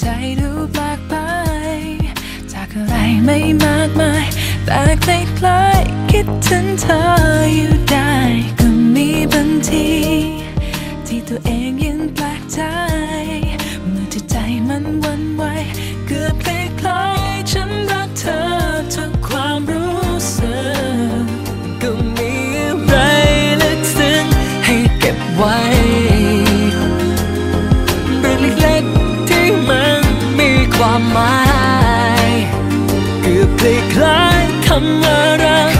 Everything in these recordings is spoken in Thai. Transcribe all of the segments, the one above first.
ใจดูแปลกไป จากอะไรไม่มากมาย แต่กล้ายๆคิดถึงเธออยู่ได้ ก็มีบางที ที่ตัวเองยังแปลกใจ เมื่อที่ใจมันวันไหวเกือบเพลง คล้ายคำว่ารัก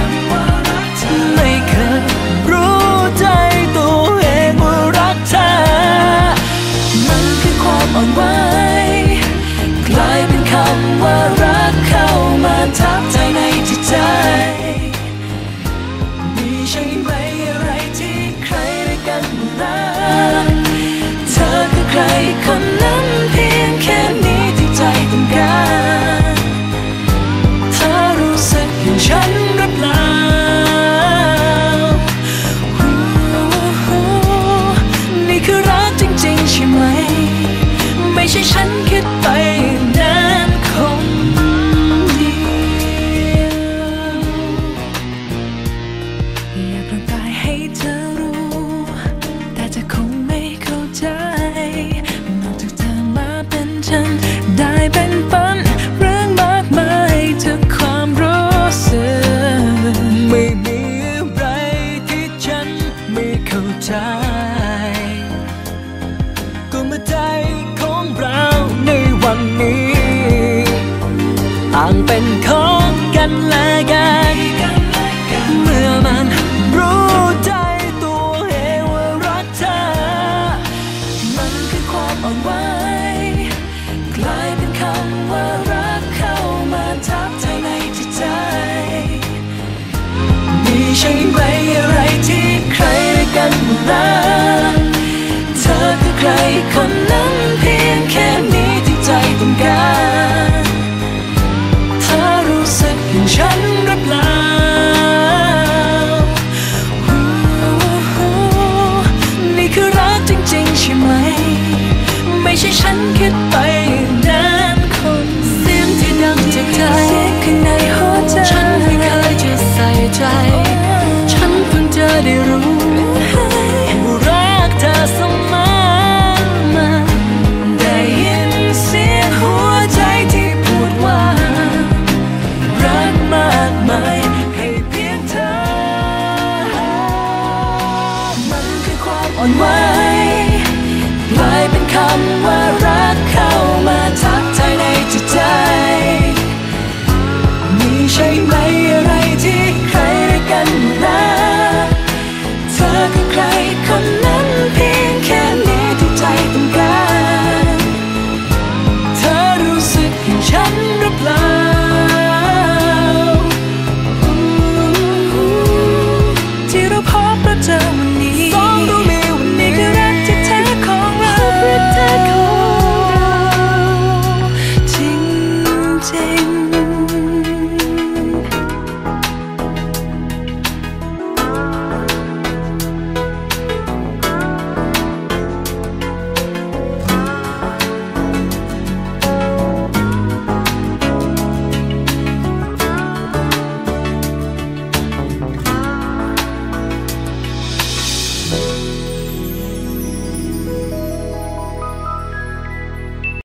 ฉันได้เป็นปันเรื่องมากมายทุกความรู้สึกไม่มีอะไรที่ฉันไม่เข้าใจก็เมื่อใจของเราในวันนี้ต่างเป็น ช่ไหมอะไรที่ใครได้กันรักเธอคือใครคนนั้นเพียงแค่นี้ที่ใจต้องการเธอรู้สึกอย่างฉันหรือเปล่านี่คือรักจริงๆใช่ไหม ไม่ใช่ฉันคิดไปอย่างนั้นคนเสียงที่ดังจากเสียงข้างในหัวใจฉันไม่เคยจะใส่ใจ ได้รู้รักเธอเสมอได้ยินเสียงหัวใจที่พูดว่า รักมากมายให้เพียงเธอ มันคือความอ่อนไหวกลายเป็นคำว่า